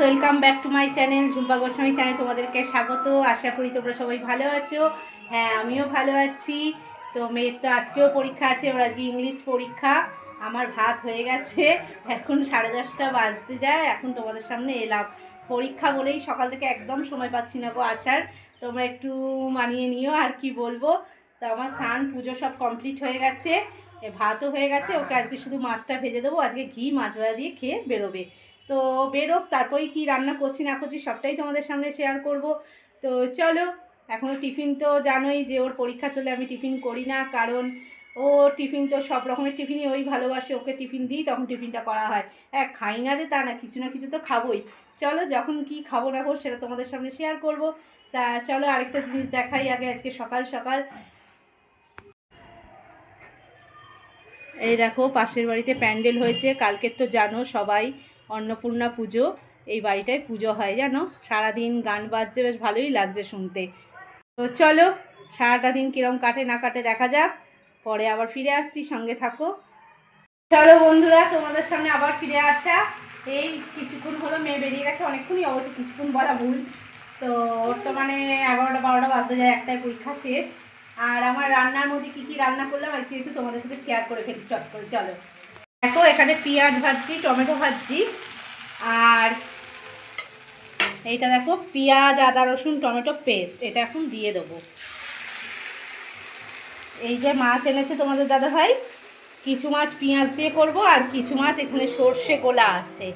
Welcome back to my channel Jhumpa Goswami channel তোমাদেরকে স্বাগত। আশা করি তোমরা সবাই ভালো আছো। হ্যাঁ আমিও ভালো আছি। তো মেয়ের তো আজকেও পরীক্ষা আছে, ওর আজকে ইংলিশ পরীক্ষা। আমার ভাত হয়ে গেছে। এখন সাড়ে দশটা বাজতে যায়, এখন তোমাদের সামনে এলাম। পরীক্ষা বলেই সকাল থেকে একদম সময় পাচ্ছি না গো আসার। তোমরা একটু মানিয়ে নিও আর কি বলব। তো আমার স্নান, পুজো সব কমপ্লিট হয়ে গেছে। ভাতও হয়ে গেছে, ওকে আজকে শুধু মাছটা ভেজে দেবো। আজকে ঘি মাছ ভাজা দিয়ে খেয়ে বেরোবে। তো বেরোক তারপরে কি রান্না করছি না করছি সবটাই তোমাদের সামনে শেয়ার করব। তো চলো এখনও টিফিন তো জানোই যে ওর পরীক্ষা চলে, আমি টিফিন করি না, কারণ ও টিফিন তো সব রকমের টিফিনই ওই ভালোবাসে, ওকে টিফিন দিই, তখন টিফিনটা করা হয়। হ্যাঁ খাই না যে তা না, কিছু না কিছু তো খাবোই। চলো, যখন কি খাব না খাব সেটা তোমাদের সামনে শেয়ার করব। তা চলো, আরেকটা জিনিস দেখাই আগে আজকে সকাল সকাল। এই দেখো, পাশের বাড়িতে প্যান্ডেল হয়েছে, কালকের তো জানো সবাই। অন্নপূর্ণা পুজো, এই বাড়িটায় পুজো হয়, জানো? সারাদিন গান বাজছে, বেশ ভালোই লাগছে শুনতে। তো চলো, সারাটা দিন কীরকম কাটে না কাটে দেখা যাক, পরে আবার ফিরে আসছি, সঙ্গে থাকো। চলো বন্ধুরা, তোমাদের সামনে আবার ফিরে আসা। এই কিছুক্ষণ হলো, মেয়ে বেরিয়ে গেছে, অনেকক্ষণই অবশ্য কিছুক্ষণ বলা ভুল। তো ওর তো মানে এগারোটা বারোটা বাজতে যায়, একটাই পরীক্ষা শেষ। আর আমার রান্নার মধ্যে কী কী রান্না করলাম, আর কি একটু তোমাদের সাথে শেয়ার করে ফেলি, চট করে, চলো। দেখো, এখানে পেঁয়াজ ভাজছি, টমেটো ভাজছি। আর এইটা দেখো, পেঁয়াজ, আদা, রসুন, টমেটো পেস্ট। এটা এখন দিয়ে দেবো। এই যে মাছ এনেছে তোমাদের দাদা ভাই কিছু মাছ পেঁয়াজ দিয়ে করব আর কিছু মাছ এখানে সর্ষে গোলা আছে।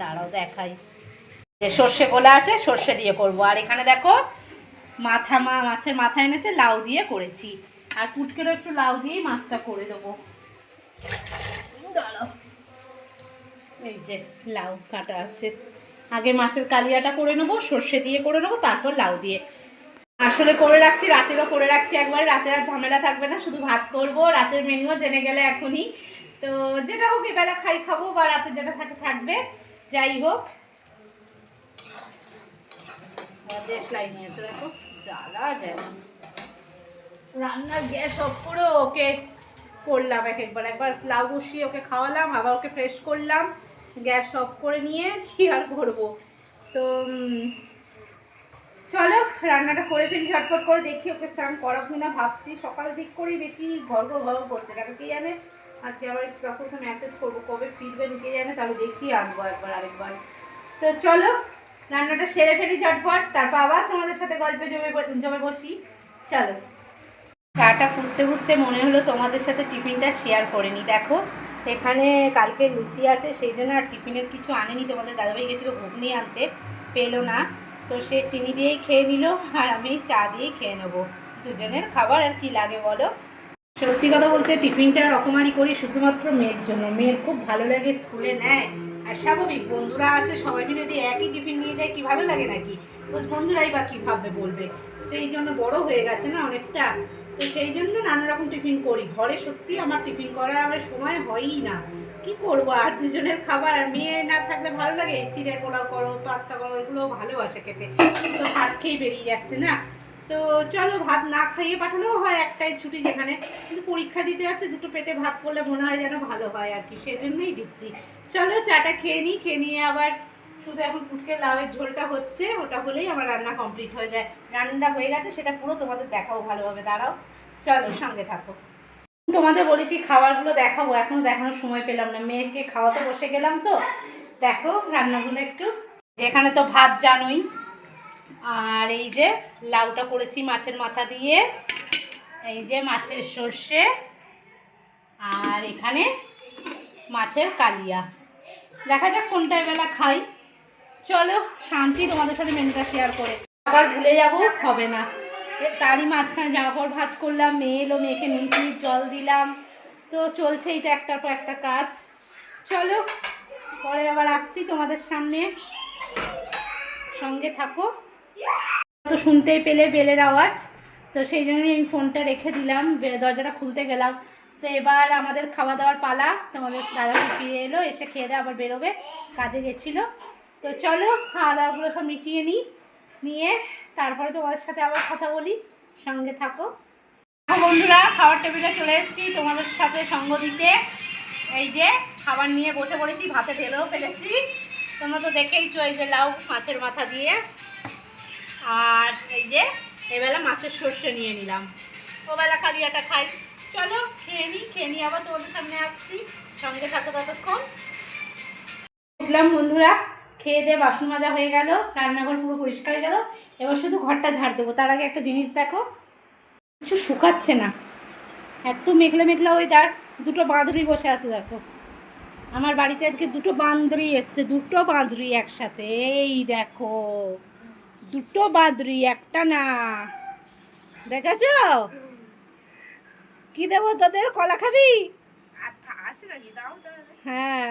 দাঁড়াও দেখাই। যে সর্ষে গোলা আছে, সর্ষে দিয়ে করব। আর এখানে দেখো, মাথা মা, মাছের মাথা এনেছে, লাউ দিয়ে করেছি। আর পুটকেরও একটু লাউ দিয়েই মাছটা করে দেবো। এই যে লাউ কাটা আছে। আগে মাছের কালিয়াটা করে নেব, সর্ষে দিয়ে করে নেব, তারপর লাউ দিয়ে। আসলে করে রাখছি, রাতেরও করে রাখছি একবার রাতের আর ঝামেলা থাকবে না, শুধু ভাত করব, রাতের মেনুও জেনে গেলে এখনই। তো যেটা হোক, এবেলা খাই খাব বা রাতে যেটা থাকে থাকবে, যাই হোক। দেশ লাইন নিয়েছে দেখো, জ্বালা যায়। রান্নার গ্যাস অফ করে ওকে। করলাম এক একবার একবার লাউ বসিয়ে ওকে খাওয়ালাম, আবার ওকে ফ্রেশ করলাম, গ্যাস অফ করে নিয়ে কি আর করব? তো চলো, রান্নাটা করে ফেলি, ঝটপট করে দেখি ওকে স্নান করাবো না ভাবছি। সকাল দিক করেই বেশি ঘর ঘর ঘর করছে কেন কে জানে? আজকে আবার তখন মেসেজ করব, কবে ফিরবে কে জানে? তাহলে দেখি আনব একবার আরেকবার। তো চলো, রান্নাটা সেরে ফেলি ঝটপট, তারপর আবার তোমাদের সাথে গল্পে জমে জমে বসি। চলো। চাটা ফুটতে ফুটতে মনে হলো তোমাদের সাথে টিফিনটা শেয়ার করে নি। দেখো, এখানে কালকে লুচি আছে, সেই জন্য আর টিফিনের কিছু আনেনি। তোমাদের দাদাভাই গেছিল ঘুগনি আনতে, পেল না। তো সে চিনি দিয়েই খেয়ে নিল, আর আমি চা দিয়েই খেয়ে নেব। দুজনের খাবার আর কি লাগে বলো? সত্যি কথা বলতে টিফিনটা রকমারি করি শুধুমাত্র মেয়ের জন্য। মেয়ের খুব ভালো লাগে, স্কুলে নেয়। আর স্বাভাবিক, বন্ধুরা আছে, সবাই মিলে যদি একই টিফিন নিয়ে যায়, কি ভালো লাগে নাকি? বন্ধুরাই বা কী ভাববে বলবে? সেই জন্য বড় হয়ে গেছে না অনেকটা। তো সেই জন্য নানা রকম টিফিন করি। ঘরে সত্যি আমার টিফিন করার আমার সময় হয়ই না। কি করব? আর দুজনের খাবার আর মেয়ে না থাকলে ভালো লাগে? চিড়ের পোলাও করো, পাস্তা করো, এগুলো ভালোবাসে খেতে। তো ভাত খেয়ে বেরিয়ে যাচ্ছে না। তো চলো ভাত না খাইয়ে পাঠালেও হয় একটাই ছুটি যেখানে। কিন্তু পরীক্ষা দিতে আছে, দুটো পেটে ভাত করলে মনে হয় যেন ভালো হয় আর কি। সেজন্যই দিচ্ছি। চলো চাটা খেয়ে নিই, খেয়ে নিয়ে আবার শুধু এখন ফুটকে লাউয়ের ঝোলটা হচ্ছে, ওটা হলেই আমার রান্না কমপ্লিট হয়ে যায়। রান্নাটা হয়ে গেছে, সেটা পুরো তোমাদের দেখাও ভালোভাবে, দাঁড়াও। চলো, সঙ্গে থাকো। তোমাদের বলেছি খাবারগুলো দেখাবো, এখনও দেখানোর সময় পেলাম না। মেয়েকে খাওয়াতে বসে গেলাম তো। দেখো, রান্নাগুলো একটু। যেখানে তো ভাত জানোই। আর এই যে লাউটা করেছি মাছের মাথা দিয়ে, এই যে মাছের সর্ষে, আর এখানে মাছের কালিয়া। দেখা যাক কোনটা বেলা খাই। চলো, শান্তি তোমাদের সাথে মেনুটা শেয়ার করে। আবার ভুলে যাব, হবে না। তারই মাঝখানে জামা কাপড় ভাজ করলাম, মেয়ে এলো, মেয়েকে চিনির জল দিলাম। তো চলছে এইটা একটার পর একটা কাজ। চলো, পরে আবার আসছি তোমাদের সামনে। সঙ্গে থাকো। তো শুনতেই পেলে বেলের আওয়াজ। তো সেই জন্যই আমি ফোনটা রেখে দিলাম দরজাটা খুলতে গেলাম। তো এবার আমাদের খাওয়া দাওয়ার পালা। তোমাদের দাদা ফিরে এলো, এসে খেয়ে দিয়ে আবার বেরোবে। কাজে গেছিল। তো চলো, খাওয়া দাওয়াগুলো সব মিটিয়ে নিই, নিয়ে তারপরে তোমাদের সাথে আবার কথা বলি, সঙ্গে থাকো। বন্ধুরা খাবার টেবিলে চলে এসেছি তোমাদের সাথে সঙ্গ দিতে। এই যে, খাবার নিয়ে বসে পড়েছি, ভাতে ঢেলেও ফেলেছি। তোমরা তো দেখেইছো এই যে লাউ মাছের মাথা দিয়ে। আর এই যে, এবেলা মাছের সর্ষে নিয়ে নিলাম। ওবেলা কালিয়াটা খাই। চলো, খেয়ে নিই খেয়ে নিই আবার তোমাদের সামনে আসছি। সঙ্গে থাকো ততক্ষণ। উঠলাম বন্ধুরা খেয়ে দিয়ে বাসন মাজা হয়ে গেল রান্নাঘর পুরো পরিষ্কার হয়ে গেল। এবার শুধু ঘরটা ঝাড় দেবো। তার আগে একটা জিনিস দেখো কিছু শুকাচ্ছে না। এত মেঘলা মেঘলা ওয়েদার দুটো বাঁদরি বসে আছে দেখো। আমার বাড়িতে আজকে দুটো বাঁদরি এসছে দুটো বাঁদরি একসাথে। এই দেখো দুটো বাঁদরি একটা না। দেখেছ? কি দেবো তোদের? কলা খাবি? হ্যাঁ।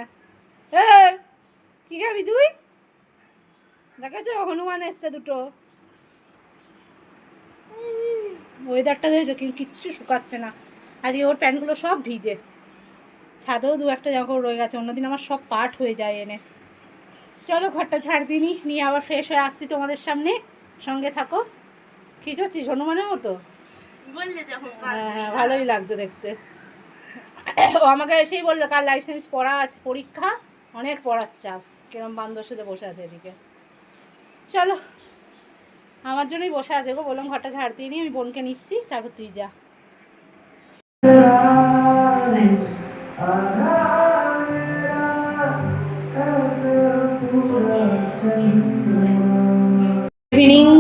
এই, কি খাবি তুই? দেখেছ? হনুমান এসছে দুটো। ওয়েদারটা দেখেছ? কি কিচ্ছু শুকাচ্ছে না। আজকে ওর প্যান্টগুলো সব ভিজে। ছাদেও দু একটা জামা রয়ে গেছে। অন্যদিন আমার সব পাট হয়ে যায় এনে। চলো ঘরটা ছাড় দিনি নিয়ে আবার ফ্রেশ হয়ে আসছি তোমাদের সামনে। সঙ্গে থাকো। কি হচ্ছিস হনুমানের মতো? হ্যাঁ হ্যাঁ ভালোই লাগছে দেখতে। ও আমাকে এসেই বলল কাল লাইফ সায়েন্স পড়া আছে পরীক্ষা। অনেক পড়ার চাপ। কিরম বান্ধবের সাথে বসে আছে এদিকে। চলো। আমার জন্যই বসে আছে গো, বললাম ঘরটা ঝাড় দিয়ে নিই আমি বোনকে নিচ্ছি, তারপর তুই যা।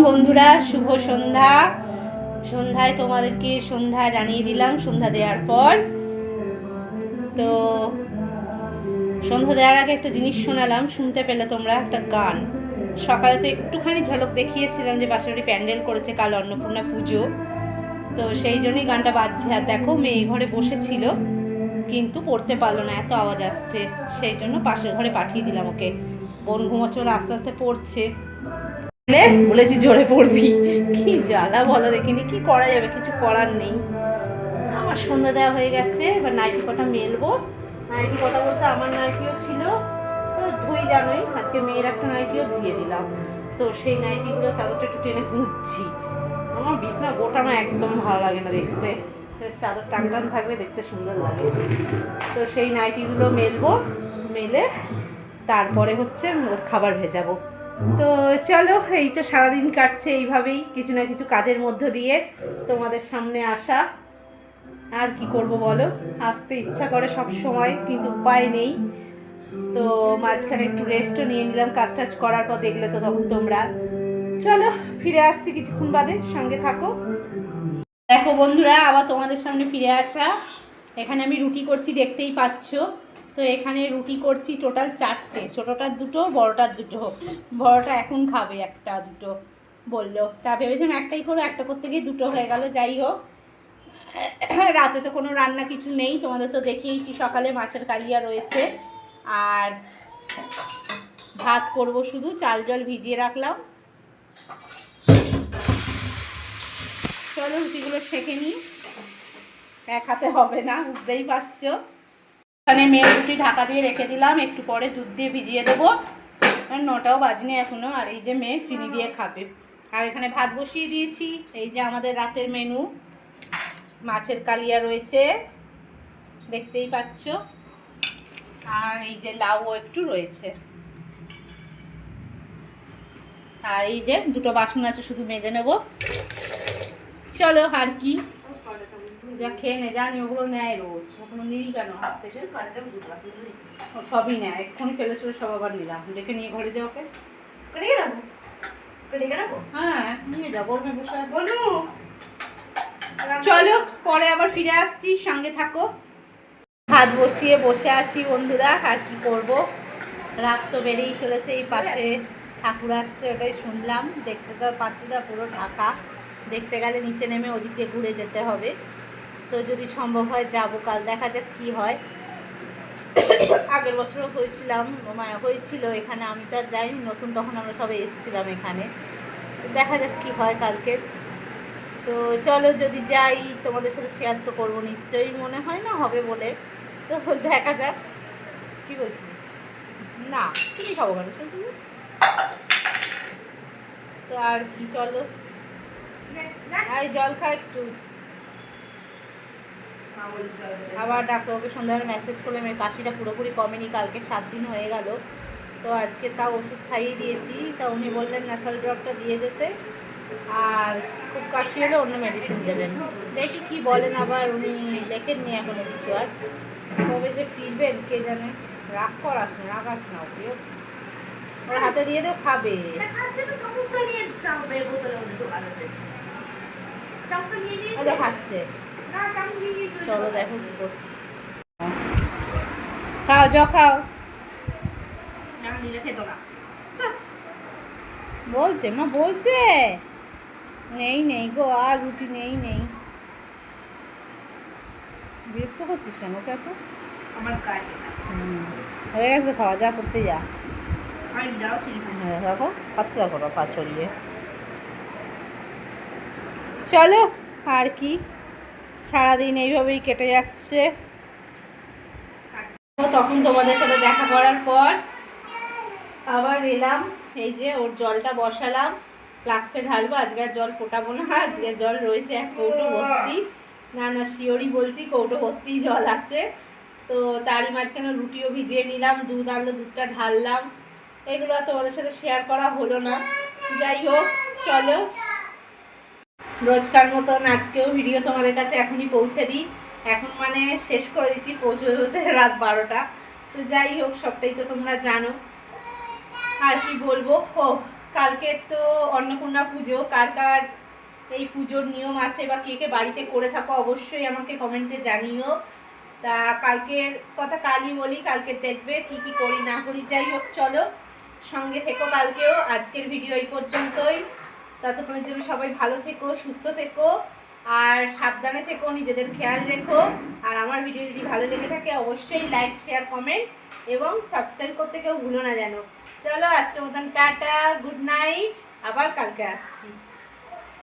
বন্ধুরা, শুভ সন্ধ্যা। সন্ধ্যায় তোমাদেরকে সন্ধ্যা জানিয়ে দিলাম, সন্ধ্যা দেওয়ার পর। তো, সন্ধ্যা দেওয়ার আগে একটা জিনিস শোনালাম, শুনতে পেলে তোমরা একটা গান। সকালে তো একটুখানি ঝলক দেখিয়েছিলাম যে বাসাবাড়ি প্যান্ডেল করেছে কাল অন্নপূর্ণা পুজো। তো সেই জন্যই গানটা বাজছে। আর দেখো, মেয়ে ঘরে বসেছিল, কিন্তু পড়তে পারল না, এত আওয়াজ আসছে। সেই জন্য পাশের ঘরে পাঠিয়ে দিলাম ওকে। বোন ঘুমোচ্ছিল আস্তে আস্তে পড়ছে। বলেছি, জোরে পড়বি। কি জ্বালা বলো দেখিনি, কি করা যাবে, কিছু করার নেই। আমার সন্ধ্যা দেওয়া হয়ে গেছে, এবার নাইটি কটা মেলবো। নাইটি কটা বলতে আমার নাইটিও ছিল। তো ধুই জানোই, আজকে মেয়ের একটা নাইটিও ধুয়ে দিলাম। তো সেই নাইটিগুলো চাদরটা একটু টেনে গুঁজছি আমার বিছনা গোটানো একদম ভালো লাগে না দেখতে। চাদর টান টান থাকবে দেখতে সুন্দর লাগে। তো সেই নাইটিগুলো মেলবো, মেলে তারপরে হচ্ছে ওর খাবার ভেজাবো। তো চলো, এই তো সারাদিন কাটছে এইভাবেই কিছু না কিছু কাজের মধ্য দিয়ে তোমাদের সামনে আসা। আর কি করব বলো? আসতে ইচ্ছা করে সব সময়, কিন্তু উপায় নেই। তো মাঝখানে একটু রেস্টও নিয়ে নিলাম কাজ টাজ করার পর দেখলে তো তখন তোমরা। চলো, ফিরে আসছি কিছুক্ষণ বাদে, সঙ্গে থাকো। দেখো বন্ধুরা, আবার তোমাদের সামনে ফিরে আসা। এখানে আমি রুটি করছি, দেখতেই পাচ্ছ। তো এখানে রুটি করছি টোটাল চারটে, ছোটোটার দুটো, বড়টার দুটো। বড়টা এখন খাবে একটা, দুটো বলল। তা ভেবেছিলাম একটাই করো একটা করতে গিয়ে দুটো হয়ে গেল, যাই হোক। রাতে তো কোনো রান্না কিছু নেই, তোমাদের তো দেখিয়েছি, সকালে মাছের কালিয়া রয়েছে। আর ভাত করব শুধু, চাল জল ভিজিয়ে রাখলাম। চলো রুটিগুলো সেঁকে নিই। এক হাতে হবে না, বুঝতেই পারছ। ওখানে মেয়ের রুটি ঢাকা দিয়ে রেখে দিলাম, একটু পরে দুধ দিয়ে ভিজিয়ে দেবো। আর নটাও বাজনি এখনও, আর এই যে মেয়ে চিনি দিয়ে খাবে। আর এখানে ভাত বসিয়ে দিয়েছি, এই যে আমাদের রাতের মেনু। মাছের কালিয়া রয়েছে, দেখতেই পাচ্ছ। আর এই যে লাউও একটু রয়েছে। আর এই যে দুটো বাসন আছে শুধু মেজে নেব। চলো আর কি? যা খেয়ে নে জানি ওগুলো নেয় রোজ। ওগুলো নিলি কেন হাত থেকে? ও সবই নেয় এক্ষুনি ফেলে চলে সব আবার নিলাম। ডেকে নিয়ে ঘরে যাও ওকে। হ্যাঁ নিয়ে যাব ওর বসে চলো পরে আবার ফিরে আসছি সঙ্গে থাকো। ভাত বসিয়ে বসে আছি বন্ধুরা, আর কি করব? রাত তো বেড়েই চলেছে, এই পাশে ঠাকুর আসছে, ওটাই শুনলাম। দেখতে তো পাচ্ছি না, পুরো ঢাকা। দেখতে গেলে নিচে নেমে ওদিকে ঘুরে যেতে হবে। তো যদি সম্ভব হয়, যাব। কাল দেখা যাক কি হয়। আগের বছরও হয়েছিলাম হয়েছিল, এখানে আমি তো আর যাইনি, নতুন তখন আমরা সবাই এসেছিলাম এখানে। দেখা যাক কি হয় কালকে। তো চলো, যদি যাই, তোমাদের সাথে শেয়ার তো করব, নিশ্চয়ই মনে হয় না হবে বলে। তো দেখা যাক। কি বলছিস? না তুমি খাব কেন তো আর কি চলো? আর জল খা একটু। আবার ডাক্তারবাবুকে সন্ধ্যাবেলা মেসেজ করলে মেয়ের কাশিটা পুরোপুরি কমেনি, কালকে সাত দিন হয়ে গেল। তো আজকে তাও ওষুধ খাইয়ে দিয়েছি, তা উনি বললেন ন্যাসাল ড্রপটা দিয়ে যেতে। আর খুব কাশি হলে অন্য মেডিসিন দেবেন। দেখি কি বলেন, আবার উনি লেখেননি এখনও কিছু আর। কবে যে ফিরবেন কে জানে? রাগ করাস না রাগ আস না ওকে। ওর হাতে দিয়ে দেও খাবে। খাচ্ছে। চলো দেখো কি করছে। খাও জ খাও। বলছে মা বলছে। নেই নেই গো আর রুটি নেই নেই। বিরক্ত করছিস কেন ওকে এত? আমার কাজ। হুম, হয়ে গেছে খাওয়া যা করতে যা। হ্যাঁ পা ছড়িয়ে। চলো আর কি? সারাদিন এইভাবেই কেটে যাচ্ছে। তখন তোমাদের সাথে দেখা করার পর আবার এলাম এই যে ওর জলটা বসালাম ফ্লাক্সে ঢালবো আজকে আর জল ফোটাবো না আজকে জল রয়েছে এক কৌটো ভর্তি। না না শিওরই বলছি কৌটো ভর্তি জল আছে। তো তারই মাঝখানে রুটিও ভিজিয়ে নিলাম, দুধ আনলো দুধটা ঢাললাম। এগুলো তোমাদের সাথে শেয়ার করা হলো না। যাই হোক, চলো। রোজকার মতন আজকেও ভিডিও তোমাদের কাছে এখনই পৌঁছে দিই। এখন মানে শেষ করে দিচ্ছি, পৌঁছে হতে রাত বারোটা। তো যাই হোক, সবটাই তো তোমরা জানো। আর কি বলব? ও, কালকে তো অন্নপূর্ণা পুজো। কার কার এই পুজোর নিয়ম আছে বা কে কে বাড়িতে করে থাকো অবশ্যই আমাকে কমেন্টে জানিও। তা কালকের কথা কালই বলি, কালকে দেখবে কি কি করি, না করি, যাই হোক, চলো। সঙ্গে থেকো কালকেও, আজকের ভিডিও এই পর্যন্তই। ততক্ষণের জন্য সবাই ভালো থেকো, সুস্থ থেকো, আর সাবধানে থেকো, নিজেদের খেয়াল রেখো। আর আমার ভিডিও যদি ভালো লেগে থাকে, অবশ্যই লাইক শেয়ার কমেন্ট এবং সাবস্ক্রাইব করতে কেউ ভুলো না যেন। চলো, আজকের মতন টাটা গুড নাইট আবার কালকে আসছি।